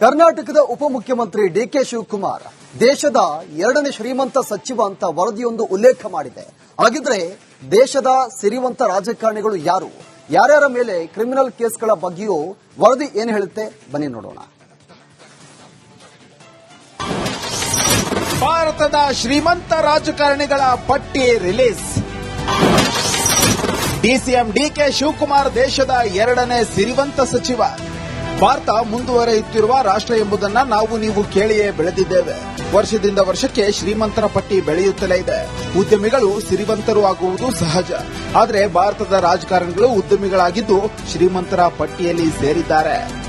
ಕರ್ನಾಟಕದ ಉಪಮುಖ್ಯಮಂತ್ರಿ ಡಿಕೆ ಶಿವಕುಮಾರ್ ದೇಶದ ಎರಡನೇ ಶ್ರೀಮಂತ ಸಚಿವ ಅಂತ ವರದಿಯೊಂದು ಉಲ್ಲೇಖ ಮಾಡಿದೆ. ಹಾಗಿದ್ರೆ ದೇಶದ ಸಿರಿವಂತ ರಾಜಕಾರಣಿಗಳು ಯಾರು? ಯಾರ್ಯಾರ ಮೇಲೆ ಕ್ರಿಮಿನಲ್ ಕೇಸ್ಗಳ ಬಗ್ಗೆಯೂ ವರದಿ ಏನು ಹೇಳುತ್ತೆ? ಬನ್ನಿ ನೋಡೋಣ. ಭಾರತದ ಶ್ರೀಮಂತ ರಾಜಕಾರಣಿಗಳ ಪಟ್ಟಿ ರಿಲೀಸ್. ಡಿಸಿಎಂ ಡಿಕೆ ಶಿವಕುಮಾರ್ ದೇಶದ ಎರಡನೇ ಸಿರಿವಂತ ಸಚಿವ. ಭಾರತ ಮುಂದುವರೆಯುತ್ತಿರುವ ರಾಷ್ಟ್ರ ಎಂಬುದನ್ನ ನಾವು ನೀವು ಕೇಳಿಯೇ ಬೆಳೆದಿದ್ದೇವೆ. ವರ್ಷದಿಂದ ವರ್ಷಕ್ಕೆ ಶ್ರೀಮಂತರ ಪಟ್ಟಿ ಬೆಳೆಯುತ್ತಲೇ ಇದೆ. ಉದ್ಯಮಿಗಳು ಸಿರಿವಂತರು ಆಗುವುದು ಸಹಜ. ಆದರೆ ಭಾರತದ ರಾಜಕಾರಣಿಗಳು ಉದ್ಯಮಿಗಳಾಗಿದ್ದು ಶ್ರೀಮಂತರ ಪಟ್ಟಿಯಲ್ಲಿ ಸೇರಿದ್ದಾರೆ.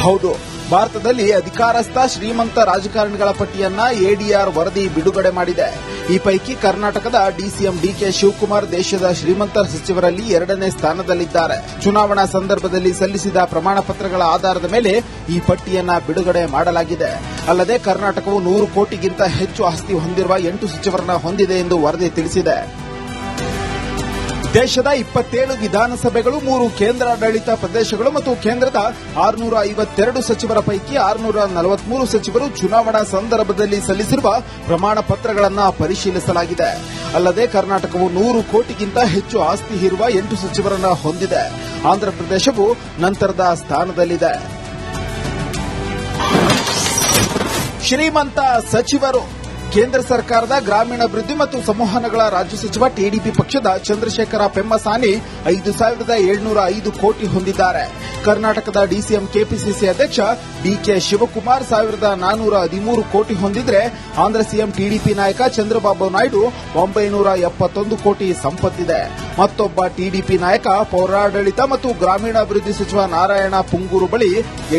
ಹೌದು. ಭಾರತದಲ್ಲಿ ಅಧಿಕಾರಸ್ಥ ಶ್ರೀಮಂತ ರಾಜಕಾರಣಿಗಳ ಪಟ್ಟಿಯನ್ನ ಎಡಿಆರ್ ವರದಿ ಬಿಡುಗಡೆ ಮಾಡಿದೆ. ಈ ಪೈಕಿ ಕರ್ನಾಟಕದ ಡಿಸಿಎಂ ಡಿಕೆ ಶಿವಕುಮಾರ್ ದೇಶದ ಶ್ರೀಮಂತ ಸಚಿವರಲ್ಲಿ ಎರಡನೇ ಸ್ಥಾನದಲ್ಲಿದ್ದಾರೆ. ಚುನಾವಣಾ ಸಂದರ್ಭದಲ್ಲಿ ಸಲ್ಲಿಸಿದ ಪ್ರಮಾಣ ಪತ್ರಗಳ ಆಧಾರದ ಮೇಲೆ ಈ ಪಟ್ಟಿಯನ್ನ ಬಿಡುಗಡೆ ಮಾಡಲಾಗಿದೆ. ಅಲ್ಲದೆ ಕರ್ನಾಟಕವು ನೂರು ಕೋಟಿಗಿಂತ ಹೆಚ್ಚು ಆಸ್ತಿ ಹೊಂದಿರುವ ಎಂಟು ಸಚಿವರನ್ನ ಹೊಂದಿದೆ ಎಂದು ವರದಿ ತಿಳಿಸಿದೆ. ದೇಶದ ಇಪ್ಪತ್ತೇಳು ವಿಧಾನಸಭೆಗಳು, ಮೂರು ಕೇಂದ್ರಾಡಳಿತ ಪ್ರದೇಶಗಳು ಮತ್ತು ಕೇಂದ್ರದ ಆರುನೂರ ಐವತ್ತೆರಡು ಸಚಿವರ ಪೈಕಿ ಆರುನೂರ ನಲವತ್ಮೂರು ಸಚಿವರು ಚುನಾವಣಾ ಸಂದರ್ಭದಲ್ಲಿ ಸಲ್ಲಿಸಿರುವ ಪ್ರಮಾಣ ಪತ್ರಗಳನ್ನು ಪರಿಶೀಲಿಸಲಾಗಿದೆ. ಅಲ್ಲದೆ ಕರ್ನಾಟಕವು ನೂರು ಕೋಟಿಗಿಂತ ಹೆಚ್ಚು ಆಸ್ತಿ ಇರುವ ಎಂಟು ಸಚಿವರನ್ನ ಹೊಂದಿದೆ. ಆಂಧ್ರಪ್ರದೇಶವು ನಂತರದ ಸ್ಥಾನದಲ್ಲಿದೆ. ಶ್ರೀಮಂತ ಸಚಿವರು ಕೇಂದ್ರ ಸರ್ಕಾರದ ಗ್ರಾಮೀಣಾಭಿವೃದ್ಧಿ ಮತ್ತು ಸಂವಹನಗಳ ರಾಜ್ಯ ಸಚಿವ ಟಿಡಿಪಿ ಪಕ್ಷದ ಚಂದ್ರಶೇಖರ ಪೆಮ್ಮಸಾನಿ ಐದು ಸಾವಿರದ ಏಳ್ನೂರ ಐದು ಕೋಟಿ ಹೊಂದಿದ್ದಾರೆ. ಕರ್ನಾಟಕದ ಡಿಸಿಎಂ ಕೆಪಿಸಿಸಿ ಅಧ್ಯಕ್ಷ ಡಿಕೆ ಶಿವಕುಮಾರ್ ಸಾವಿರದ ನಾನೂರ ಹದಿಮೂರು ಕೋಟಿ ಹೊಂದಿದ್ರೆ ಆಂಧ್ರ ಸಿಎಂ ಟಿಡಿಪಿ ನಾಯಕ ಚಂದ್ರಬಾಬು ನಾಯ್ಡು ಒಂಬೈನೂರ ಎಪ್ಪತ್ತೊಂದು ಕೋಟಿ ಸಂಪತ್ತಿದೆ. ಮತ್ತೊಬ್ಬ ಟಿಡಿಪಿ ನಾಯಕ ಪೌರಾಡಳಿತ ಮತ್ತು ಗ್ರಾಮೀಣಾಭಿವೃದ್ಧಿ ಸಚಿವ ನಾರಾಯಣ ಪುಂಗೂರು ಬಳಿ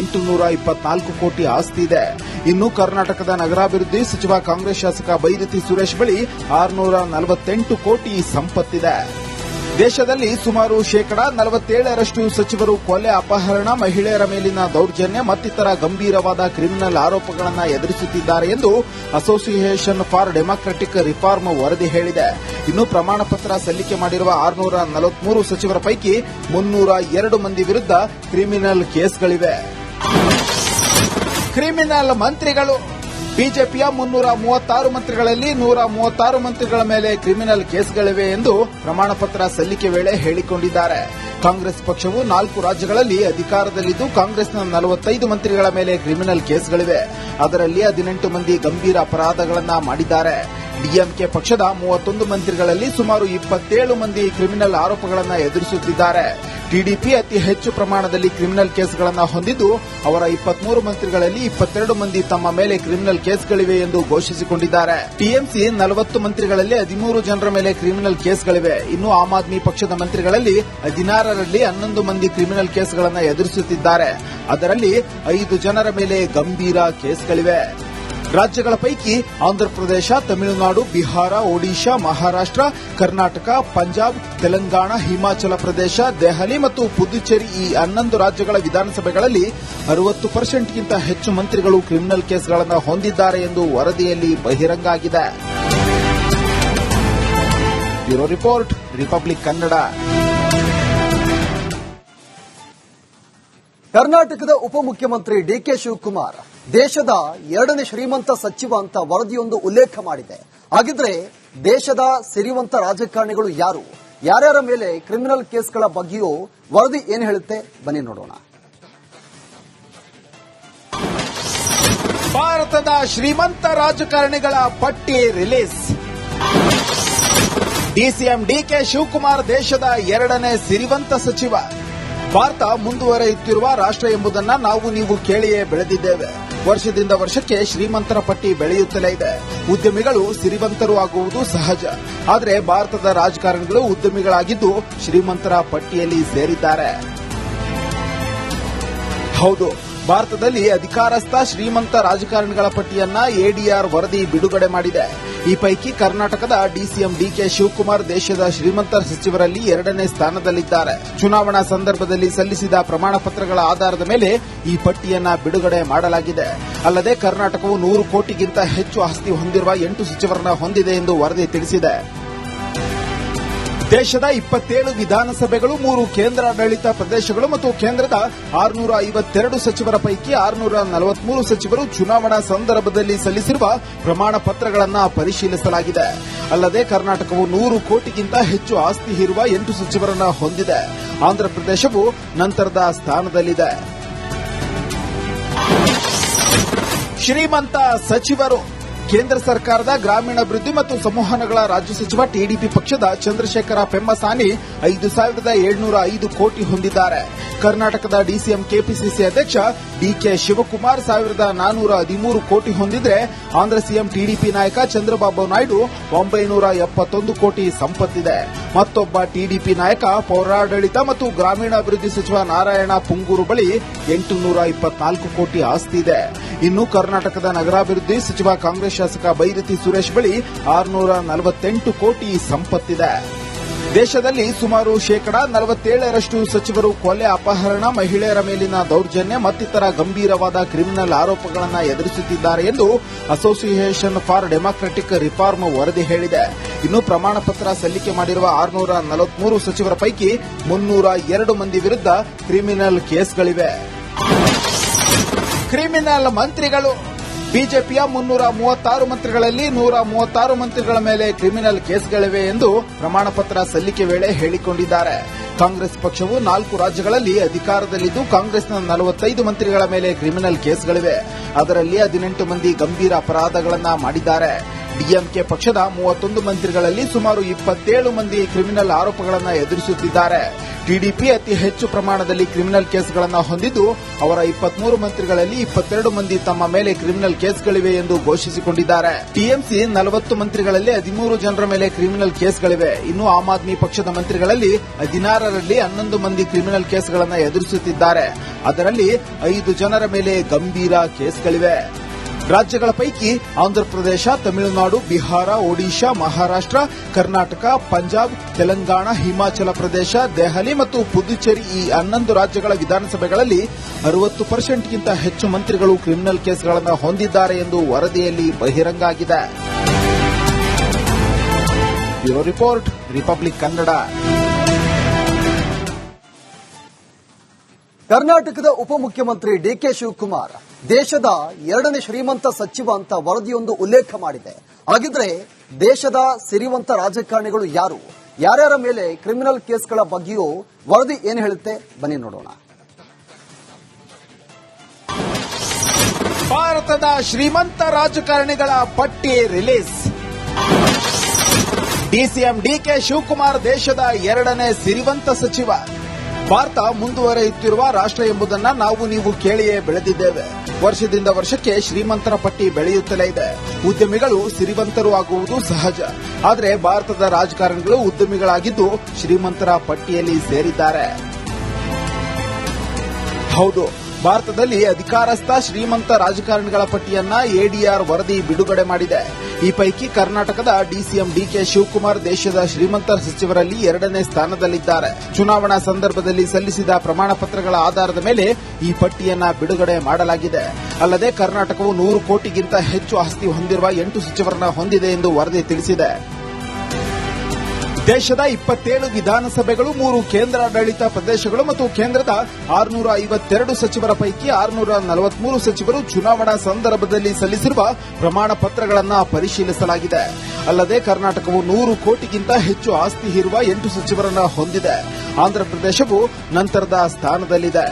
ಎಂಟುನೂರ ಇಪ್ಪತ್ನಾಲ್ಕು ಕೋಟಿ ಆಸ್ತಿ ಇದೆ. ಇನ್ನು ಕರ್ನಾಟಕದ ನಗರಾಭಿವೃದ್ಧಿ ಸಚಿವ ಕಾಂಗ್ರೆಸ್ ಶಾಸಕ ಬೈರತಿ ಸುರೇಶ್ ಬಳಿ ಆರುನೂರ ನಲವತ್ತೆಂಟು ಕೋಟಿ ಸಂಪತ್ತಿದೆ. ದೇಶದಲ್ಲಿ ಸುಮಾರು ಶೇಕಡಾ ನಲವತ್ತೇಳರಷ್ಟು ಸಚಿವರು ಕೊಲೆ, ಅಪಹರಣ, ಮಹಿಳೆಯರ ಮೇಲಿನ ದೌರ್ಜನ್ಯ ಮತ್ತಿತರ ಗಂಭೀರವಾದ ಕ್ರಿಮಿನಲ್ ಆರೋಪಗಳನ್ನು ಎದುರಿಸುತ್ತಿದ್ದಾರೆ ಎಂದು ಅಸೋಸಿಯೇಷನ್ ಫಾರ್ ಡೆಮಾಕ್ರೆಟಿಕ್ ರಿಫಾರ್ಮ್ ವರದಿ ಹೇಳಿದೆ. ಇನ್ನು ಪ್ರಮಾಣ ಪತ್ರ ಸಲ್ಲಿಕೆ ಮಾಡಿರುವ ಆರುನೂರ ನಲವತ್ಮೂರು ಸಚಿವರ ಪೈಕಿ ಮುನ್ನೂರ ಎರಡು ಮಂದಿ ವಿರುದ್ಧ ಕ್ರಿಮಿನಲ್ ಕೇಸ್ಗಳಿವೆ. ಕ್ರಿಮಿನಲ್ ಮಂತ್ರಿಗಳು ಬಿಜೆಪಿಯ ಮುನ್ನೂರ ಮೂವತ್ತಾರು ಮಂತ್ರಿಗಳಲ್ಲಿ ನೂರ ಮೂವತ್ತಾರು ಮಂತ್ರಿಗಳ ಮೇಲೆ ಕ್ರಿಮಿನಲ್ ಕೇಸ್ಗಳಿವೆ ಎಂದು ಪ್ರಮಾಣ ಪತ್ರ ಸಲ್ಲಿಕೆ ವೇಳೆ ಹೇಳಿಕೊಂಡಿದ್ದಾರೆ. ಕಾಂಗ್ರೆಸ್ ಪಕ್ಷವು ನಾಲ್ಕು ರಾಜ್ಯಗಳಲ್ಲಿ ಅಧಿಕಾರದಲ್ಲಿದ್ದು ಕಾಂಗ್ರೆಸ್ನ ನಲವತ್ತೈದು ಮಂತ್ರಿಗಳ ಮೇಲೆ ಕ್ರಿಮಿನಲ್ ಕೇಸ್ಗಳಿವೆ. ಅದರಲ್ಲಿ ಹದಿನೆಂಟು ಮಂದಿ ಗಂಭೀರ ಅಪರಾಧಗಳನ್ನು ಮಾಡಿದ್ದಾರೆ. ಡಿಎಂಕೆ ಪಕ್ಷದ ಮೂವತ್ತೊಂದು ಮಂತ್ರಿಗಳಲ್ಲಿ ಸುಮಾರು ಇಪ್ಪತ್ತೇಳು ಮಂದಿ ಕ್ರಿಮಿನಲ್ ಆರೋಪಗಳನ್ನು ಎದುರಿಸುತ್ತಿದ್ದಾರೆ. ಟಿಡಿಪಿ ಅತಿ ಹೆಚ್ಚು ಪ್ರಮಾಣದಲ್ಲಿ ಕ್ರಿಮಿನಲ್ ಕೇಸ್ಗಳನ್ನು ಹೊಂದಿದ್ದು, ಅವರ ಇಪ್ಪತ್ಮೂರು ಮಂತ್ರಿಗಳಲ್ಲಿ ಇಪ್ಪತ್ತೆರಡು ಮಂದಿ ತಮ್ಮ ಮೇಲೆ ಕ್ರಿಮಿನಲ್ ಕೇಸ್ಗಳಿವೆ ಎಂದು ಘೋಷಿಸಿಕೊಂಡಿದ್ದಾರೆ. ಟಿಎಂಸಿ ನಲವತ್ತು ಮಂತ್ರಿಗಳಲ್ಲಿ ಹದಿಮೂರು ಜನರ ಮೇಲೆ ಕ್ರಿಮಿನಲ್ ಕೇಸ್ಗಳಿವೆ. ಇನ್ನು ಆಮ್ ಆದ್ಮಿ ಪಕ್ಷದ ಮಂತ್ರಿಗಳಲ್ಲಿ ಹದಿನಾರರಲ್ಲಿ ಹನ್ನೊಂದು ಮಂದಿ ಕ್ರಿಮಿನಲ್ ಕೇಸ್ಗಳನ್ನು ಎದುರಿಸುತ್ತಿದ್ದಾರೆ. ಅದರಲ್ಲಿ ಐದು ಜನರ ಮೇಲೆ ಗಂಭೀರ ಕೇಸ್ಗಳಿವೆ. ರಾಜ್ಯಗಳ ಪೈಕಿ ಆಂಧ್ರಪ್ರದೇಶ, ತಮಿಳುನಾಡು, ಬಿಹಾರ, ಒಡಿಶಾ, ಮಹಾರಾಷ್ಟ್ರ, ಕರ್ನಾಟಕ, ಪಂಜಾಬ್, ತೆಲಂಗಾಣ, ಹಿಮಾಚಲ ಪ್ರದೇಶ, ದೆಹಲಿ ಮತ್ತು ಪುದುಚೇರಿ ಈ ಹನ್ನೊಂದು ರಾಜ್ಯಗಳ ವಿಧಾನಸಭೆಗಳಲ್ಲಿ ಅರವತ್ತು ಪರ್ಸೆಂಟ್ಗಿಂತ ಹೆಚ್ಚು ಮಂತ್ರಿಗಳು ಕ್ರಿಮಿನಲ್ ಕೇಸ್ಗಳನ್ನು ಹೊಂದಿದ್ದಾರೆ ಎಂದು ವರದಿಯಲ್ಲಿ ಬಹಿರಂಗ ಆಗಿದೆ ಬ್ಯೂರೋ ರಿಪೋರ್ಟ್, ರಿಪಬ್ಲಿಕ್ ಕನ್ನಡ. ಕರ್ನಾಟಕದ ಉಪಮುಖ್ಯಮಂತ್ರಿ ಡಿಕೆ ಶಿವಕುಮಾರ್ ದೇಶದ ಎರಡನೇ ಶ್ರೀಮಂತ ಸಚಿವ ಅಂತ ವರದಿಯೊಂದು ಉಲ್ಲೇಖ ಮಾಡಿದೆ. ಹಾಗಿದ್ರೆ ದೇಶದ ಸಿರಿವಂತ ರಾಜಕಾರಣಿಗಳು ಯಾರು? ಯಾರ್ಯಾರ ಮೇಲೆ ಕ್ರಿಮಿನಲ್ ಕೇಸ್ಗಳ ಬಗ್ಗೆಯೂ ವರದಿ ಏನು ಹೇಳುತ್ತೆ? ಬನ್ನಿ ನೋಡೋಣ. ಭಾರತದ ಶ್ರೀಮಂತ ರಾಜಕಾರಣಿಗಳ ಪಟ್ಟಿ ರಿಲೀಸ್. ಡಿಸಿಎಂ ಡಿಕೆ ಶಿವಕುಮಾರ್ ದೇಶದ ಎರಡನೇ ಸಿರಿವಂತ ಸಚಿವ. ಭಾರತ ಮುಂದುವರೆಯುತ್ತಿರುವ ರಾಷ್ಟ್ರ ಎಂಬುದನ್ನ ನಾವು ನೀವು ಕೇಳಿಯೇ ಬೆಳೆದಿದ್ದೇವೆ. ವರ್ಷದಿಂದ ವರ್ಷಕ್ಕೆ ಶ್ರೀಮಂತರ ಪಟ್ಟಿ ಬೆಳೆಯುತ್ತಲೇ ಇದೆ. ಉದ್ಯಮಿಗಳು ಸಿರಿವಂತರು ಆಗುವುದು ಸಹಜ. ಆದರೆ ಭಾರತದ ರಾಜಕಾರಣಿಗಳು ಉದ್ಯಮಿಗಳಾಗಿದ್ದು ಶ್ರೀಮಂತರ ಪಟ್ಟಿಯಲ್ಲಿ ಸೇರಿದ್ದಾರೆ. ಹೌದು. ಭಾರತದಲ್ಲಿ ಅಧಿಕಾರಸ್ಥ ಶ್ರೀಮಂತ ರಾಜಕಾರಣಿಗಳ ಪಟ್ಟಿಯನ್ನ ಎಡಿಆರ್ ವರದಿ ಬಿಡುಗಡೆ ಮಾಡಿದೆ. ಈ ಪೈಕಿ ಕರ್ನಾಟಕದ ಡಿಸಿಎಂ ಡಿಕೆ ಶಿವಕುಮಾರ್ ದೇಶದ ಶ್ರೀಮಂತ ಸಚಿವರಲ್ಲಿ ಎರಡನೇ ಸ್ಥಾನದಲ್ಲಿದ್ದಾರೆ. ಚುನಾವಣಾ ಸಂದರ್ಭದಲ್ಲಿ ಸಲ್ಲಿಸಿದ ಪ್ರಮಾಣ ಪತ್ರಗಳ ಆಧಾರದ ಮೇಲೆ ಈ ಪಟ್ಟಿಯನ್ನ ಬಿಡುಗಡೆ ಮಾಡಲಾಗಿದೆ. ಅಲ್ಲದೆ ಕರ್ನಾಟಕವು ನೂರು ಕೋಟಿಗಿಂತ ಹೆಚ್ಚು ಆಸ್ತಿ ಹೊಂದಿರುವ ಎಂಟು ಸಚಿವರನ್ನ ಹೊಂದಿದೆ ಎಂದು ವರದಿ ತಿಳಿಸಿದೆ. ದೇಶದ ಇಪ್ಪತ್ತೇಳು ವಿಧಾನಸಭೆಗಳು, ಮೂರು ಕೇಂದ್ರಾಡಳಿತ ಪ್ರದೇಶಗಳು ಮತ್ತು ಕೇಂದ್ರದ ಆರುನೂರ ಐವತ್ತೆರಡು ಸಚಿವರ ಪೈಕಿ ಆರುನೂರ ನಲವತ್ಮೂರು ಸಚಿವರು ಚುನಾವಣಾ ಸಂದರ್ಭದಲ್ಲಿ ಸಲ್ಲಿಸಿರುವ ಪ್ರಮಾಣ ಪತ್ರಗಳನ್ನು ಪರಿಶೀಲಿಸಲಾಗಿದೆ. ಅಲ್ಲದೆ ಕರ್ನಾಟಕವು ನೂರು ಕೋಟಿಗಿಂತ ಹೆಚ್ಚು ಆಸ್ತಿ ಇರುವ ಎಂಟು ಸಚಿವರನ್ನ ಹೊಂದಿದೆ. ಆಂಧ್ರಪ್ರದೇಶವು ನಂತರದ ಸ್ಥಾನದಲ್ಲಿದೆ. ಶ್ರೀಮಂತ ಸಚಿವರು ಕೇಂದ್ರ ಸರ್ಕಾರದ ಗ್ರಾಮೀಣಾಭಿವೃದ್ಧಿ ಮತ್ತು ಸಂವಹನಗಳ ರಾಜ್ಯ ಸಚಿವ ಟಿಡಿಪಿ ಪಕ್ಷದ ಚಂದ್ರಶೇಖರ ಪೆಮ್ಮಸಾನಿ ಐದು ಸಾವಿರದ ಏಳ್ನೂರ ಐದು ಕೋಟಿ ಹೊಂದಿದ್ದಾರೆ. ಕರ್ನಾಟಕದ ಡಿಸಿಎಂ ಕೆಪಿಸಿಸಿ ಅಧ್ಯಕ್ಷ ಡಿಕೆ ಶಿವಕುಮಾರ್ ಸಾವಿರದ ನಾನೂರ ಹದಿಮೂರು ಕೋಟಿ ಹೊಂದಿದ್ರೆ ಆಂಧ್ರ ಸಿಎಂ ಟಿಡಿಪಿ ನಾಯಕ ಚಂದ್ರಬಾಬು ನಾಯ್ಡು ಒಂಬೈನೂರ ಎಪ್ಪತ್ತೊಂದು ಕೋಟಿ ಸಂಪತ್ತಿದೆ. ಮತ್ತೊಬ್ಬ ಟಿಡಿಪಿ ನಾಯಕ ಪೌರಾಡಳಿತ ಮತ್ತು ಗ್ರಾಮೀಣಾಭಿವೃದ್ಧಿ ಸಚಿವ ನಾರಾಯಣ ಪುಂಗೂರು ಬಳಿ ಎಂಟುನೂರ ಇಪ್ಪತ್ನಾಲ್ಕು ಕೋಟಿ ಆಸ್ತಿ ಇದೆ. ಇನ್ನು ಕರ್ನಾಟಕದ ನಗರಾಭಿವೃದ್ಧಿ ಸಚಿವ ಕಾಂಗ್ರೆಸ್ ಶಾಸಕ ಬೈರತಿ ಸುರೇಶ್ ಬಳಿ ಆರುನೂರ ನಲವತ್ತೆಂಟು ಕೋಟಿ ಸಂಪತ್ತಿದೆ. ದೇಶದಲ್ಲಿ ಸುಮಾರು ಶೇಕಡಾ ನಲವತ್ತೇಳರಷ್ಟು ಸಚಿವರು ಕೊಲೆ, ಅಪಹರಣ, ಮಹಿಳೆಯರ ಮೇಲಿನ ದೌರ್ಜನ್ಯ ಮತ್ತಿತರ ಗಂಭೀರವಾದ ಕ್ರಿಮಿನಲ್ ಆರೋಪಗಳನ್ನು ಎದುರಿಸುತ್ತಿದ್ದಾರೆ ಎಂದು ಅಸೋಸಿಯೇಷನ್ ಫಾರ್ ಡೆಮಾಕ್ರೆಟಿಕ್ ರಿಫಾರ್ಮ್ ವರದಿ ಹೇಳಿದೆ. ಇನ್ನು ಪ್ರಮಾಣ ಪತ್ರ ಸಲ್ಲಿಕೆ ಮಾಡಿರುವ ಆರುನೂರ ನಲವತ್ಮೂರು ಸಚಿವರ ಪೈಕಿ ಮುನ್ನೂರ ಎರಡು ಮಂದಿ ವಿರುದ್ಧ ಕ್ರಿಮಿನಲ್ ಕೇಸ್ಗಳಿವೆ. ಕ್ರಿಮಿನಲ್ ಮಂತ್ರಿಗಳು. ಬಿಜೆಪಿಯ ಮುನ್ನೂರ ಮೂವತ್ತಾರು ಮಂತ್ರಿಗಳಲ್ಲಿ ನೂರ ಮೂವತ್ತಾರು ಮಂತ್ರಿಗಳ ಮೇಲೆ ಕ್ರಿಮಿನಲ್ ಕೇಸ್ಗಳಿವೆ ಎಂದು ಪ್ರಮಾಣ ಪತ್ರ ಸಲ್ಲಿಕೆ ವೇಳೆ ಹೇಳಿಕೊಂಡಿದ್ದಾರೆ. ಕಾಂಗ್ರೆಸ್ ಪಕ್ಷವು ನಾಲ್ಕು ರಾಜ್ಯಗಳಲ್ಲಿ ಅಧಿಕಾರದಲ್ಲಿದ್ದು, ಕಾಂಗ್ರೆಸ್ನ ನಲವತ್ತೈದು ಮಂತ್ರಿಗಳ ಮೇಲೆ ಕ್ರಿಮಿನಲ್ ಕೇಸ್ಗಳಿವೆ. ಅದರಲ್ಲಿ ಹದಿನೆಂಟು ಮಂದಿ ಗಂಭೀರ ಅಪರಾಧಗಳನ್ನು ಮಾಡಿದ್ದಾರೆ. ಡಿಎಂಕೆ ಪಕ್ಷದ ಮೂವತ್ತೊಂದು ಮಂತ್ರಿಗಳಲ್ಲಿ ಸುಮಾರು ಇಪ್ಪತ್ತೇಳು ಮಂದಿ ಕ್ರಿಮಿನಲ್ ಆರೋಪಗಳನ್ನು ಎದುರಿಸುತ್ತಿದ್ದಾರೆ. ಟಿಡಿಪಿ ಅತಿ ಹೆಚ್ಚು ಪ್ರಮಾಣದಲ್ಲಿ ಕ್ರಿಮಿನಲ್ ಕೇಸ್ಗಳನ್ನು ಹೊಂದಿದ್ದು, ಅವರ ಇಪ್ಪತ್ಮೂರು ಮಂತ್ರಿಗಳಲ್ಲಿ ಇಪ್ಪತ್ತೆರಡು ಮಂದಿ ತಮ್ಮ ಮೇಲೆ ಕ್ರಿಮಿನಲ್ ಕೇಸ್ಗಳಿವೆ ಎಂದು ಘೋಷಿಸಿಕೊಂಡಿದ್ದಾರೆ. ಟಿಎಂಸಿ ನಲವತ್ತು ಮಂತ್ರಿಗಳಲ್ಲಿ ಹದಿಮೂರು ಜನರ ಮೇಲೆ ಕ್ರಿಮಿನಲ್ ಕೇಸ್ಗಳಿವೆ. ಇನ್ನು ಆಮ್ ಆದ್ಮಿ ಪಕ್ಷದ ಮಂತ್ರಿಗಳಲ್ಲಿ ಹದಿನಾರರಲ್ಲಿ ಹನ್ನೊಂದು ಮಂದಿ ಕ್ರಿಮಿನಲ್ ಕೇಸ್ಗಳನ್ನು ಎದುರಿಸುತ್ತಿದ್ದಾರೆ. ಅದರಲ್ಲಿ ಐದು ಜನರ ಮೇಲೆ ಗಂಭೀರ ಕೇಸ್ಗಳಿವೆ. ರಾಜ್ಯಗಳ ಪೈಕಿ ಆಂಧ್ರಪ್ರದೇಶ, ತಮಿಳುನಾಡು, ಬಿಹಾರ, ಒಡಿಶಾ, ಮಹಾರಾಷ್ಟ್ರ, ಕರ್ನಾಟಕ, ಪಂಜಾಬ್, ತೆಲಂಗಾಣ, ಹಿಮಾಚಲ ಪ್ರದೇಶ, ದೆಹಲಿ ಮತ್ತು ಪುದುಚೇರಿ ಈ ಹನ್ನೊಂದು ರಾಜ್ಯಗಳ ವಿಧಾನಸಭೆಗಳಲ್ಲಿ ಅರವತ್ತು ಪರ್ಸೆಂಟ್ಗಿಂತ ಹೆಚ್ಚು ಮಂತ್ರಿಗಳು ಕ್ರಿಮಿನಲ್ ಕೇಸ್ಗಳನ್ನು ಹೊಂದಿದ್ದಾರೆ ಎಂದು ವರದಿಯಲ್ಲಿ ಬಹಿರಂಗ ಆಗಿದೆ ರಿಪೋರ್ಟ್, ರಿಪಬ್ಲಿಕ್ ಕನ್ನಡ. ಕರ್ನಾಟಕದ ಉಪಮುಖ್ಯಮಂತ್ರಿ ಡಿಕೆ ಶಿವಕುಮಾರ್ ದೇಶದ ಎರಡನೇ ಶ್ರೀಮಂತ ಸಚಿವ ಅಂತ ವರದಿಯೊಂದು ಉಲ್ಲೇಖ ಮಾಡಿದೆ. ಹಾಗಿದ್ರೆ ದೇಶದ ಸಿರಿವಂತ ರಾಜಕಾರಣಿಗಳು ಯಾರು? ಯಾರ್ಯಾರ ಮೇಲೆ ಕ್ರಿಮಿನಲ್ ಕೇಸ್ಗಳ ಬಗ್ಗೆಯೂ ವರದಿ ಏನು ಹೇಳುತ್ತೆ? ಬನ್ನಿ ನೋಡೋಣ. ಭಾರತದ ಶ್ರೀಮಂತ ರಾಜಕಾರಣಿಗಳ ಪಟ್ಟಿ ರಿಲೀಸ್. ಡಿಸಿಎಂ ಡಿಕೆ ಶಿವಕುಮಾರ್ ದೇಶದ ಎರಡನೇ ಸಿರಿವಂತ ಸಚಿವ. ಭಾರತ ಮುಂದುವರೆಯುತ್ತಿರುವ ರಾಷ್ಟ್ರ ಎಂಬುದನ್ನ ನಾವು ನೀವು ಕೇಳಿಯೇ ಬೆಳೆದಿದ್ದೇವೆ. ವರ್ಷದಿಂದ ವರ್ಷಕ್ಕೆ ಶ್ರೀಮಂತರ ಪಟ್ಟಿ ಬೆಳೆಯುತ್ತಲೇ ಇದೆ. ಉದ್ಯಮಿಗಳು ಸಿರಿವಂತರು ಆಗುವುದು ಸಹಜ. ಆದರೆ ಭಾರತದ ರಾಜಕಾರಣಿಗಳು ಉದ್ಯಮಿಗಳಾಗಿದ್ದು ಶ್ರೀಮಂತರ ಪಟ್ಟಿಯಲ್ಲಿ ಸೇರಿದ್ದಾರೆ. ಹೌದು. ಭಾರತದಲ್ಲಿ ಅಧಿಕಾರಸ್ಥ ಶ್ರೀಮಂತ ರಾಜಕಾರಣಿಗಳ ಪಟ್ಟಿಯನ್ನ ಎಡಿಆರ್ ವರದಿ ಬಿಡುಗಡೆ ಮಾಡಿದೆ. ಈ ಪೈಕಿ ಕರ್ನಾಟಕದ ಡಿಸಿಎಂ ಡಿಕೆ ಶಿವಕುಮಾರ್ ದೇಶದ ಶ್ರೀಮಂತ ಸಚಿವರಲ್ಲಿ ಎರಡನೇ ಸ್ಥಾನದಲ್ಲಿದ್ದಾರೆ. ಚುನಾವಣಾ ಸಂದರ್ಭದಲ್ಲಿ ಸಲ್ಲಿಸಿದ ಪ್ರಮಾಣ ಪತ್ರಗಳ ಆಧಾರದ ಮೇಲೆ ಈ ಪಟ್ಟಿಯನ್ನ ಬಿಡುಗಡೆ ಮಾಡಲಾಗಿದೆ. ಅಲ್ಲದೆ ಕರ್ನಾಟಕವು ನೂರು ಕೋಟಿಗಿಂತ ಹೆಚ್ಚು ಆಸ್ತಿ ಹೊಂದಿರುವ ಎಂಟು ಸಚಿವರನ್ನ ಹೊಂದಿದೆ ಎಂದು ವರದಿ ತಿಳಿಸಿದೆ. ದೇಶದ ಇಪ್ಪತ್ತೇಳು ವಿಧಾನಸಭೆಗಳು, ಮೂರು ಕೇಂದ್ರಾಡಳಿತ ಪ್ರದೇಶಗಳು ಮತ್ತು ಕೇಂದ್ರದ ಆರುನೂರ ಐವತ್ತೆರಡು ಸಚಿವರ ಪೈಕಿ ಆರುನೂರ ನಲವತ್ಮೂರು ಸಚಿವರು ಚುನಾವಣಾ ಸಂದರ್ಭದಲ್ಲಿ ಸಲ್ಲಿಸಿರುವ ಪ್ರಮಾಣ ಪತ್ರಗಳನ್ನು ಪರಿಶೀಲಿಸಲಾಗಿದೆ. ಅಲ್ಲದೆ ಕರ್ನಾಟಕವು ನೂರು ಕೋಟಿಗಿಂತ ಹೆಚ್ಚು ಆಸ್ತಿ ಇರುವ ಎಂಟು ಸಚಿವರನ್ನು ಹೊಂದಿದೆ. ಆಂಧ್ರಪ್ರದೇಶವು ನಂತರದ ಸ್ಥಾನದಲ್ಲಿದೆ.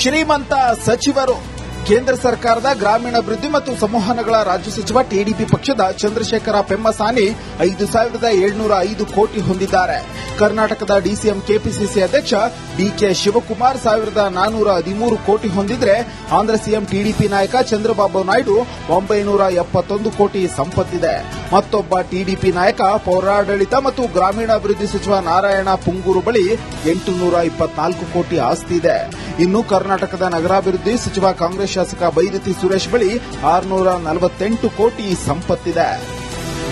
ಶ್ರೀಮಂತ ಸಚಿವರು ಕೇಂದ್ರ ಸರ್ಕಾರದ ಗ್ರಾಮೀಣಾಭಿವೃದ್ಧಿ ಮತ್ತು ಸಂವಹನಗಳ ರಾಜ್ಯ ಸಚಿವ ಟಿಡಿಪಿ ಪಕ್ಷದ ಚಂದ್ರಶೇಖರ ಪೆಮ್ಮಸಾನಿ ಐದು ಸಾವಿರದ ಏಳ್ನೂರ ಐದು ಕೋಟಿ ಹೊಂದಿದ್ದಾರೆ. ಕರ್ನಾಟಕದ ಡಿಸಿಎಂ ಕೆಪಿಸಿಸಿ ಅಧ್ಯಕ್ಷ ಡಿಕೆ ಶಿವಕುಮಾರ್ ಸಾವಿರದ ನಾನೂರ ಹದಿಮೂರು ಕೋಟಿ ಹೊಂದಿದ್ರೆ ಆಂಧ್ರ ಸಿಎಂ ಟಿಡಿಪಿ ನಾಯಕ ಚಂದ್ರಬಾಬು ನಾಯ್ಡು ಒಂಬೈನೂರ ಎಪ್ಪತ್ತೊಂದು ಕೋಟಿ ಸಂಪತ್ತಿದೆ. ಮತ್ತೊಬ್ಬ ಟಿಡಿಪಿ ನಾಯಕ ಪೌರಾಡಳಿತ ಮತ್ತು ಗ್ರಾಮೀಣಾಭಿವೃದ್ಧಿ ಸಚಿವ ನಾರಾಯಣ ಪುಂಗೂರು ಬಳಿ ಎಂಟುನೂರ ಇಪ್ಪತ್ನಾಲ್ಕು ಕೋಟಿ ಆಸ್ತಿ ಇದೆ. ಇನ್ನು ಕರ್ನಾಟಕದ ನಗರಾಭಿವೃದ್ಧಿ ಸಚಿವ ಕಾಂಗ್ರೆಸ್ ಶಾಸಕ ಬೈರತಿ ಸುರೇಶ್ ಬಳಿ ಆರುನೂರ ನಲವತ್ತೆಂಟು ಕೋಟಿ ಸಂಪತ್ತಿದೆ.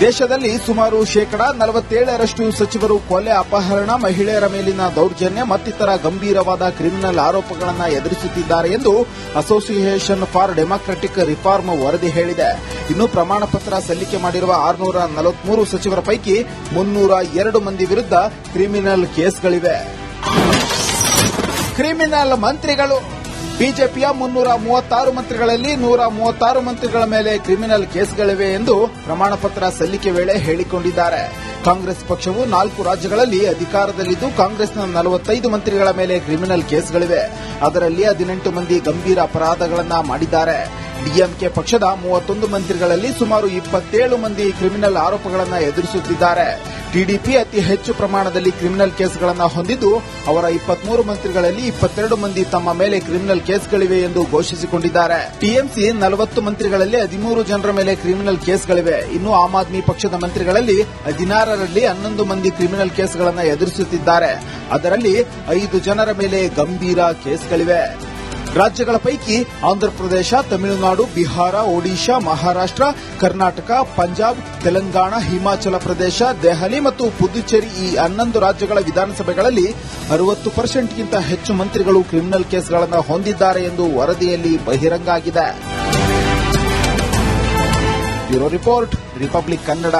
ದೇಶದಲ್ಲಿ ಸುಮಾರು ಶೇಕಡಾ ನಲವತ್ತೇಳರಷ್ಟು ಸಚಿವರು ಕೊಲೆ, ಅಪಹರಣ, ಮಹಿಳೆಯರ ಮೇಲಿನ ದೌರ್ಜನ್ಯ ಮತ್ತಿತರ ಗಂಭೀರವಾದ ಕ್ರಿಮಿನಲ್ ಆರೋಪಗಳನ್ನು ಎದುರಿಸುತ್ತಿದ್ದಾರೆ ಎಂದು ಅಸೋಸಿಯೇಷನ್ ಫಾರ್ ಡೆಮಾಕ್ರೆಟಿಕ್ ರಿಫಾರ್ಮ್ ವರದಿ ಹೇಳಿದೆ. ಇನ್ನು ಪ್ರಮಾಣ ಪತ್ರ ಸಲ್ಲಿಕೆ ಮಾಡಿರುವ ಆರುನೂರ ನಲವತ್ಮೂರು ಸಚಿವರ ಪೈಕಿ ಮುನ್ನೂರ ಎರಡು ಮಂದಿ ವಿರುದ್ಧ ಕ್ರಿಮಿನಲ್ ಕೇಸ್ಗಳಿವೆ. ಕ್ರಿಮಿನಲ್ ಮಂತ್ರಿಗಳು ಬಿಜೆಪಿಯ ಮುನ್ನೂರ ಮೂವತ್ತಾರು ಮಂತ್ರಿಗಳಲ್ಲಿ ನೂರ ಮೂವತ್ತಾರು ಮಂತ್ರಿಗಳ ಮೇಲೆ ಕ್ರಿಮಿನಲ್ ಕೇಸ್ಗಳಿವೆ ಎಂದು ಪ್ರಮಾಣ ಪತ್ರ ಸಲ್ಲಿಕೆ ವೇಳೆ ಹೇಳಿಕೊಂಡಿದ್ದಾರೆ. ಕಾಂಗ್ರೆಸ್ ಪಕ್ಷವು ನಾಲ್ಕು ರಾಜ್ಯಗಳಲ್ಲಿ ಅಧಿಕಾರದಲ್ಲಿದ್ದು ಕಾಂಗ್ರೆಸ್ನ ನಲವತ್ತೈದು ಮಂತ್ರಿಗಳ ಮೇಲೆ ಕ್ರಿಮಿನಲ್ ಕೇಸ್ಗಳಿವೆ. ಅದರಲ್ಲಿ ಹದಿನೆಂಟು ಮಂದಿ ಗಂಭೀರ ಅಪರಾಧಗಳನ್ನು ಮಾಡಿದ್ದಾರೆ. ಡಿಎಂಕೆ ಪಕ್ಷದ ಮೂವತ್ತೊಂದು ಮಂತ್ರಿಗಳಲ್ಲಿ ಸುಮಾರು ಇಪ್ಪತ್ತೇಳು ಮಂದಿ ಕ್ರಿಮಿನಲ್ ಆರೋಪಗಳನ್ನು ಎದುರಿಸುತ್ತಿದ್ದಾರೆ. ಟಿಡಿಪಿ ಅತಿ ಹೆಚ್ಚು ಪ್ರಮಾಣದಲ್ಲಿ ಕ್ರಿಮಿನಲ್ ಕೇಸ್ಗಳನ್ನು ಹೊಂದಿದ್ದು, ಅವರ ಇಪ್ಪತ್ಮೂರು ಮಂತ್ರಿಗಳಲ್ಲಿ ಇಪ್ಪತ್ತೆರಡು ಮಂದಿ ತಮ್ಮ ಮೇಲೆ ಕ್ರಿಮಿನಲ್ ಕೇಸ್ಗಳಿವೆ ಎಂದು ಘೋಷಿಸಿಕೊಂಡಿದ್ದಾರೆ. ಟಿಎಂಸಿ ನಲವತ್ತು ಮಂತ್ರಿಗಳಲ್ಲಿ ಹದಿಮೂರು ಜನರ ಮೇಲೆ ಕ್ರಿಮಿನಲ್ ಕೇಸ್ಗಳಿವೆ. ಇನ್ನು ಆಮ್ ಆದ್ಮಿ ಪಕ್ಷದ ಮಂತ್ರಿಗಳಲ್ಲಿ ಹದಿನಾರರಲ್ಲಿ ಹನ್ನೊಂದು ಮಂದಿ ಕ್ರಿಮಿನಲ್ ಕೇಸ್ಗಳನ್ನು ಎದುರಿಸುತ್ತಿದ್ದಾರೆ. ಅದರಲ್ಲಿ ಐದು ಜನರ ಮೇಲೆ ಗಂಭೀರ ಕೇಸ್ಗಳಿವೆ. ರಾಜ್ಯಗಳ ಪೈಕಿ ಆಂಧ್ರಪ್ರದೇಶ ತಮಿಳುನಾಡು, ಬಿಹಾರ, ಒಡಿಶಾ, ಮಹಾರಾಷ್ಟ್ರ, ಕರ್ನಾಟಕ, ಪಂಜಾಬ್, ತೆಲಂಗಾಣ, ಹಿಮಾಚಲ ಪ್ರದೇಶ, ದೆಹಲಿ ಮತ್ತು ಪುದುಚೇರಿ ಈ ಹನ್ನೊಂದು ರಾಜ್ಯಗಳ ವಿಧಾನಸಭೆಗಳಲ್ಲಿ ಅರವತ್ತು ಪರ್ಸೆಂಟ್ಗಿಂತ ಹೆಚ್ಚು ಮಂತ್ರಿಗಳು ಕ್ರಿಮಿನಲ್ ಕೇಸ್ಗಳನ್ನು ಹೊಂದಿದ್ದಾರೆ ಎಂದು ವರದಿಯಲ್ಲಿ ಬಹಿರಂಗ ಆಗಿದೆ ಬ್ಯೂರೋ ರಿಪೋರ್ಟ್, ರಿಪಬ್ಲಿಕ್ ಕನ್ನಡ.